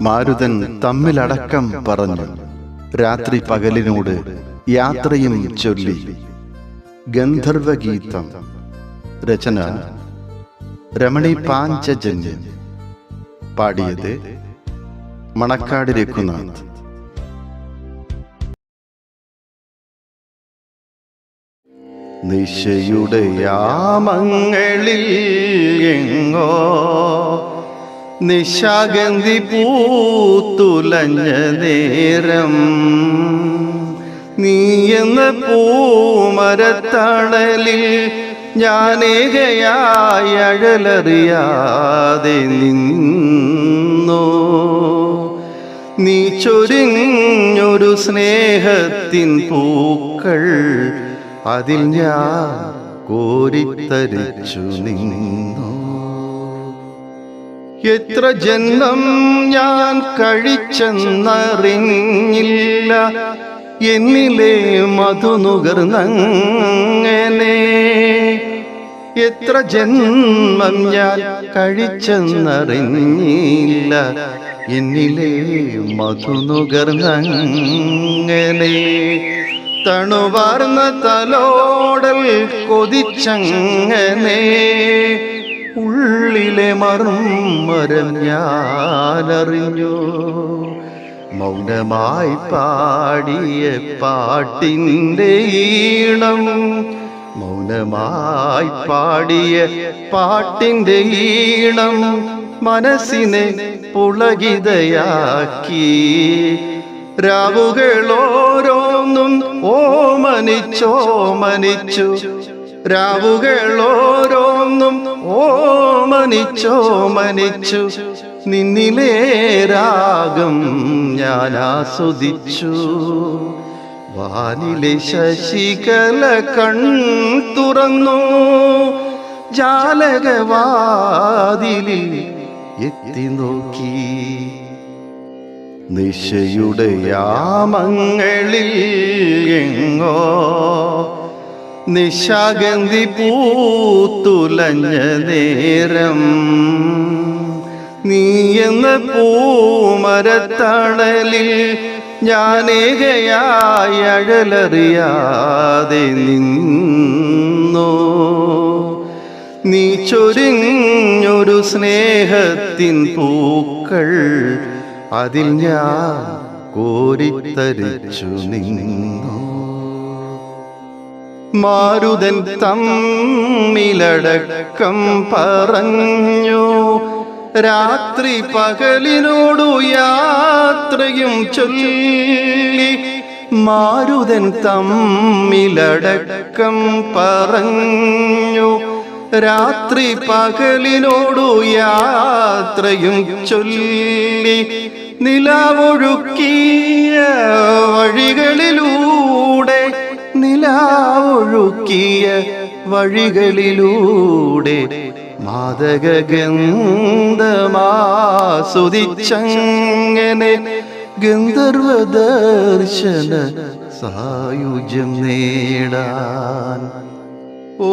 മാരുതൻ തമ്മിലടക്കം പറഞ്ഞു. രാത്രി പകലിനോട് യാത്രയും ചൊല്ലി. ഗന്ധർവഗീതം. രചന. രമണി പാഞ്ചജന്യം. പാടിയത് മണക്കാട് രഘുനാഥ്. നിശയുടെ യാമങ്ങളിൽ എങ്ങോ നിശാഗന്ധി പൂത്തുലഞ്ഞ നേരം. നീ എന്ന പൂമരത്തണലിൽ ഞാനേകയായി അഴലറിയാതെ നിന്നു? നീ ചൊരിഞ്ഞൊരു സ്നേഹത്തിൻ പൂക്കൾ അതിൽ ഞാൻ കോരിത്തരിച്ചു നിന്നു? എത്ര ജന്മം ഞാൻ കഴിച്ചെന്നറിഞ്ഞില്ല. എന്നിലെ മധു നുകർന്നങ്ങനെ. എത്ര ജന്മം ഞാൻ കഴിച്ചെന്നറിഞ്ഞില്ല. എന്നിലെ മധു നുകർന്നങ്ങനെ. തണുവാർന്ന തലോടൽ കൊതിച്ചങ്ങനെ. ഉള്ളിലെ മർമ്മരം ഞാനറിഞ്ഞു. മൗനമായി പാടിയ പാട്ടിന്റെ ഈണം. മൗനമായി പാടിയ പാട്ടിന്റെ ഈണം മനസ്സിനെ പുളകിതയാക്കി. രാവുകളോരോന്നും ഓമനിച്ചോമനിച്ചു. രാവുകളോരോന്നും ഓമനിച്ചോമനിച്ചു. നിന്നിലേ രാഗം ഞാൻ ആസ്വദിച്ചു. വാനിലെ ശശികല കൺ തുറന്നു. ജാലകവാതിലിൽ എത്തി നോക്കി. നിശയുടെ യാമങ്ങളിൽ എങ്ങോ നിശാഗന്ധി പൂത്തുലഞ്ഞ നേരം. നീ എന്ന പൂമരത്തണലിൽ ഞാനേകയായി അഴലറിയാതെ നിന്നു? നീ ചൊരിഞ്ഞൊരു സ്നേഹത്തിൻ പൂക്കൾ അതിൽ ഞാൻ കോരിത്തരിച്ചു നിന്നു? മാരുതൻ തമ്മിലടക്കം പറഞ്ഞു. രാത്രി പകലിനോടു യാത്രയും ചൊല്ലി മാരുതൻ തമ്മിലടക്കം പറഞ്ഞു. രാത്രി പകലിനോടു യാത്രയും ചൊല്ലി നിലാവൊഴുക്കിയ വഴികളിലൂടെ നിലാവൊഴുക്കിയ വഴികളിലൂടെ മാതകഗന്ധമാസ്വദിച്ചങ്ങനെ ഗന്ധർവദർശന സായുജം നേടാൻ. ഓ